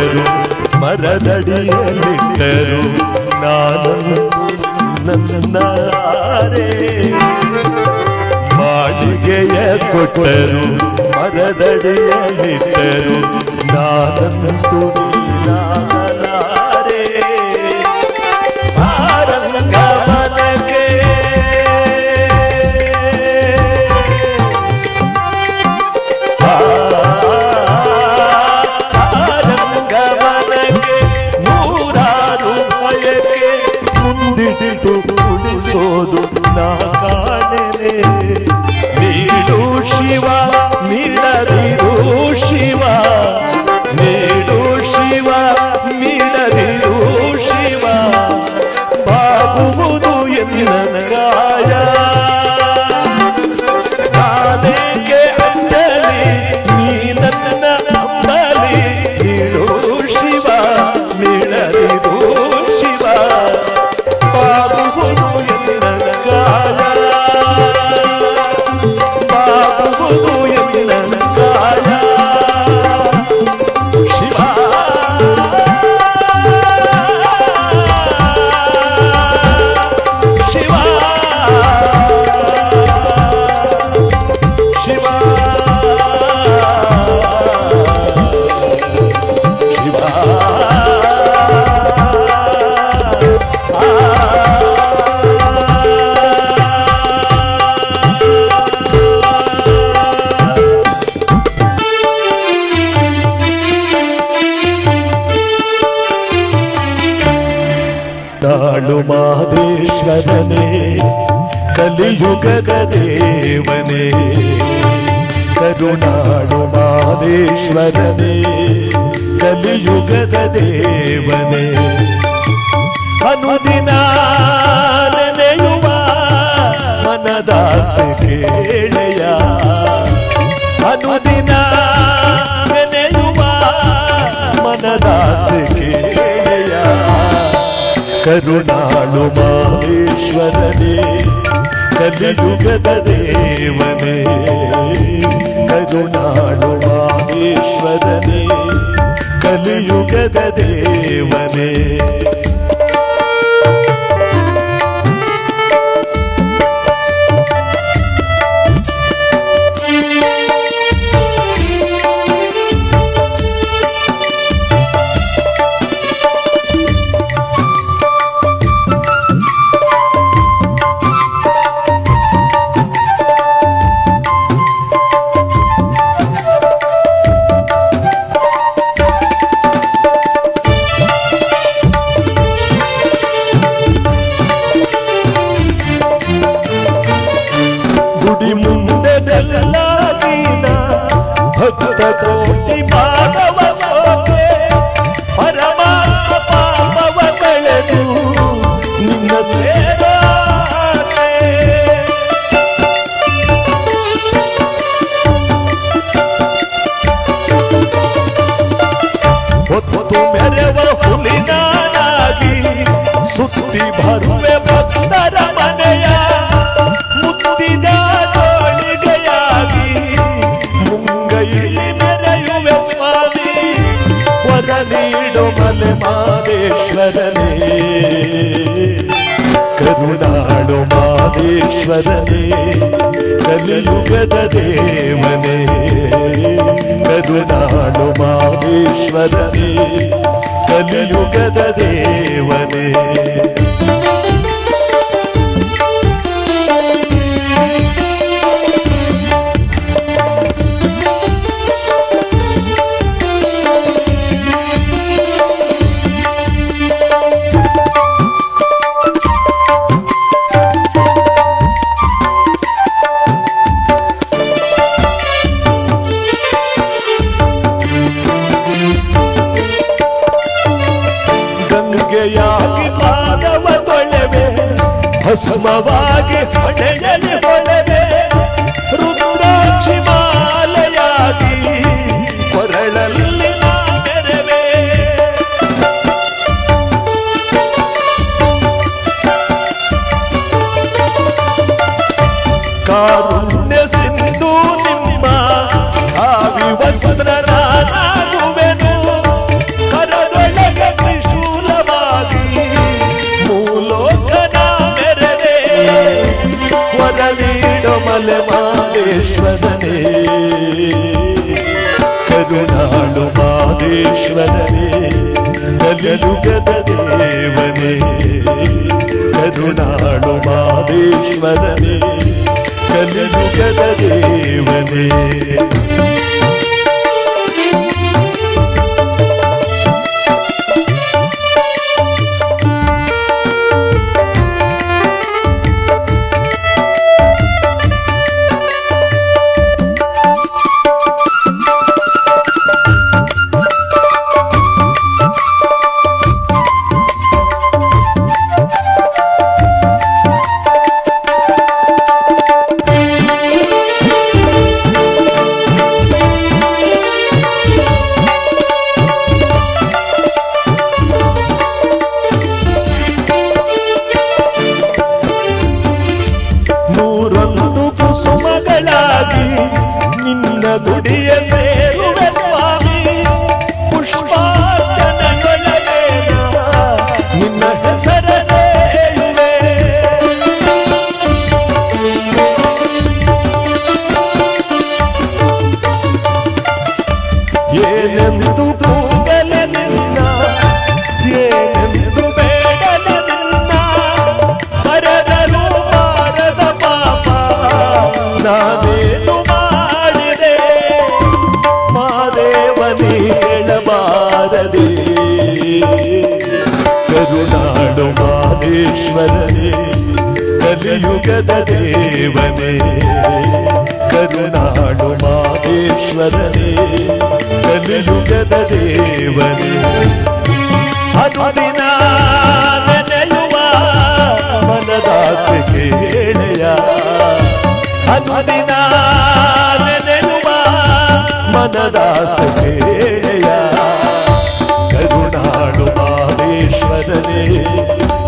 ಕೊಟ್ಟರು ಮರದಡಿಯಲ್ಲಿಟ್ಟರು. ನಾನು ನನ್ನಾರೆ ಮಾಳಿಗೆಯ ಕೊಟ್ಟರು ಮರದಡಿಯಲ್ಲಿಟ್ಟರು. ನಾನಂತೂ ನಾನಾರೆ പാടുപാടീശ്വരനേ കലിയുഗത ദേവനേ അനുദിനാനനയുവ മനദാസ കേളയ അനുദിനാനനയുവ മനദാസ കേളയ കരുണാളു മാവേശ്വരനേ ಕೇಳೆಯ ಕರುಣಾಳು ಮಾಹೇಶ್ವರನೇ ಕಲಿಯುಗದ ದೇವನೇ ಕರುಣಾಳು ಮಾಹೇಶ್ವರನೇ ಕಲಿಯುಗದ ದೇವನೇ ಸುತ್ತಿ ಬರುವೆ ಭಕ್ತರ ಮನೆಯ ಮುತ್ತಿದ ಜೋಳಿಗೆಯಾಗಿ ಮುಂಗೈಲಿ ಮೆರೆಯುವೆ ಸ್ವಾಮಿ ವರ ನೀಡು ಮಲೆ ಮಾದೇಶ್ವರನೇ ಕರುಣಾಡು ಮಾದೇಶ್ವರನೇ ಕಲಿಯುಗದ ದೇವನೇ ಕರುಣಾಡು ಮಾದೇಶ್ವರನೇ ಕಲಿಯುಗದ ದೇವನೇ ಭಸ್ಮವಾಗಿ ಹೊಡೆಯಲಿ ಹೊಡೆದೆ ರುದ್ರಾಕ್ಷಿ ಮಾಲೆಯಾಗಿ ಕೊರಳಲ್ಲಿ ನಾ ಮೆರವೆ ಮಾದೇಶ್ವರನೇ ಕರುಣಾಳು ಮಾದೇಶ್ವರನೇ ಕಲಿಯುಗದ ದೇವನೇ ಕರುಣಾಳು ಮಾದೇಶ್ವರನೇ ಕಲಿಯುಗದ ದೇವನೇ ಕಲಿಯುಗದ ದೇವನೇ ಕರುನಾಡು ಮಾದೇಶ್ವರನೇ ಕಲಿಯುಗದ ದೇವನೇ ಅನುದಿನ ನೆನೆಯುವ ಮನದಾಸೆ ಕೇಳೆಯ ಅನುದಿನ ನೆನೆಯುವ ಮನದಾಸೆ ಕೇಳೆಯ ಕರುಣಾಳು ಮಾದೇಶ್ವರನೇ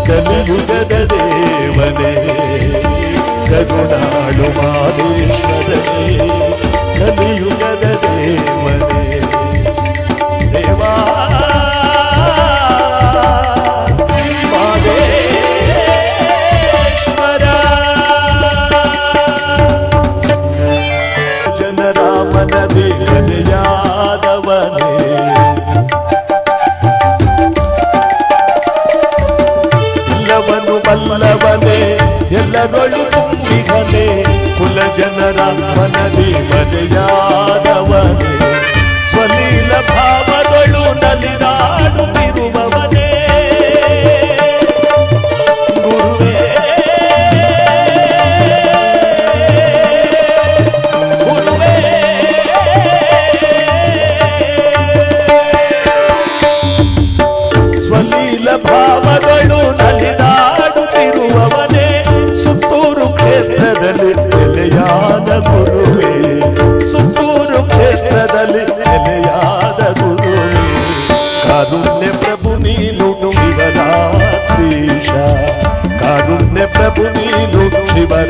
ಕಲಿಯುಗದ ದೇವನೇ ಕರುಣಾಳು ಮಾದೇಶ್ವರನೇ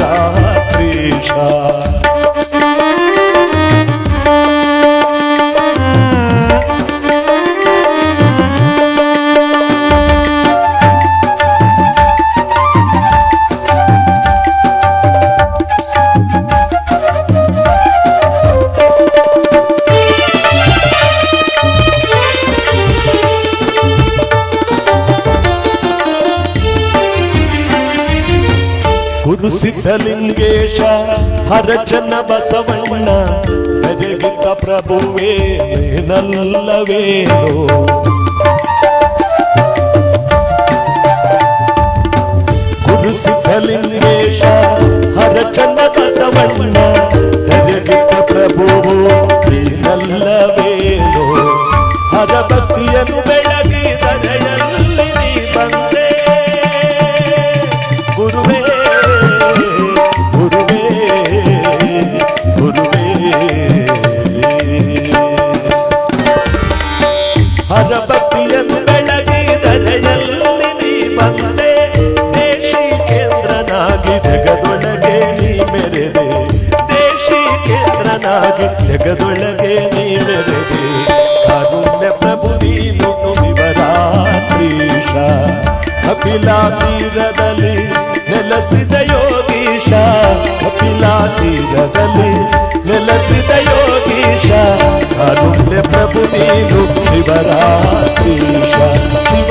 রাত্রিষা ಗುರು ಸಿದ್ಧಲಿಂಗೇಶ ಹರಚನ ಬಸವಣ್ಣ ಬೆದಗಿತ ಪ್ರಭುವೇ ನಲ್ಲವೇನೋ ಗುರು ಸಿದ್ಧಲಿಂಗೇಶ ಹರಚನ ಬಸವಣ್ಣ ಕೇಂದ್ರನಾಗಿ ಜಗದೊಳಗೆ ನೀ ಮೆರೆದೆ ಕಾರುಣ್ಯ ಪ್ರಭು ನೀನು ನುಡಿವರಾತ್ರೀಶ ಕಪಿಲಾ ತೀರದಲ್ಲಿ ನೆಲೆಸಿದ ಯೋಗೀಶ ಕಪಿಲಾ ತೀರದಲ್ಲಿ ನೆಲೆಸಿದ ಯೋಗೀಶ ಕಾರುಣ್ಯ ಪ್ರಭು ನೀನು ಶಿವರಾತ್ರೀಶ ಶಿವ